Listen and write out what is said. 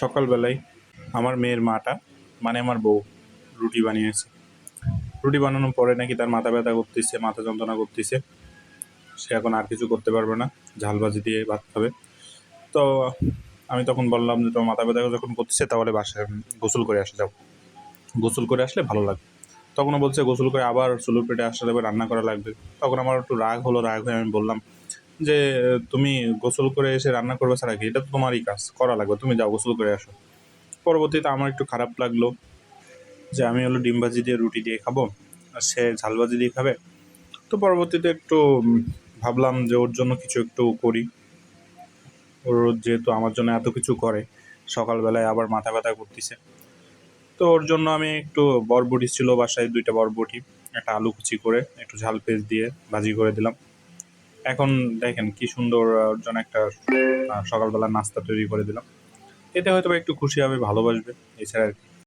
সকালবেলায় আমার মেয়ের মাটা মানে আমার বউ, রুটি বানিয়েছে। রুটি বানানোর পরে নাকি তার মাথা ব্যথা করতেছে, মাথা যন্ত্রণা করতেছে। সে এখন আর কিছু করতে পারবে না, ঝাল ভাজি দিয়ে ভাত খাবে। তো আমি তখন বললাম যে, তোমার মাথা ব্যথা যখন করতেছে, তাহলে বাসায় গোসল করে আসে যাও। গোসল করে আসলে ভালো লাগবে। তখন ও বলছে, গোসল করে আবার চুলো পেটে আসতে হবে রান্না করা লাগবে। তখন আমার একটু রাগ হলো, রাগ হয়ে আমি বললাম যে, তুমি গোসল করে এসে রান্না করবে ছাড়া কি? এটা তো তোমারই কাজ, করা লাগবে, তুমি যাও, গোসল করে আসো। পরবর্তীতে আমার একটু খারাপ লাগল যে, আমি হলো ডিম ভাজি দিয়ে রুটি দিয়ে খাব, আর সে ঝাল ভাজি দিয়ে খাবে। তো পরবর্তীতে একটু ভাবলাম যে, ওর জন্য কিছু একটু করি। ওর যেহেতু আমার জন্য এত কিছু করে, সকালবেলায় আবার মাথা ব্যথা করতেছে। তো ওর জন্য আমি একটু বরবটি ছিল বাসায়, দুইটা বরবটি, একটা আলু কুচি করে, একটু ঝাল পেস্ট দিয়ে ভাজি করে দিলাম। এখন দেখেন কি সুন্দর জন একটা সকালবেলা নাস্তা তৈরি করে দিলাম। এতে হয়তো একটু খুশি হবে, ভালোবাসবে, এছাড়া আর কি।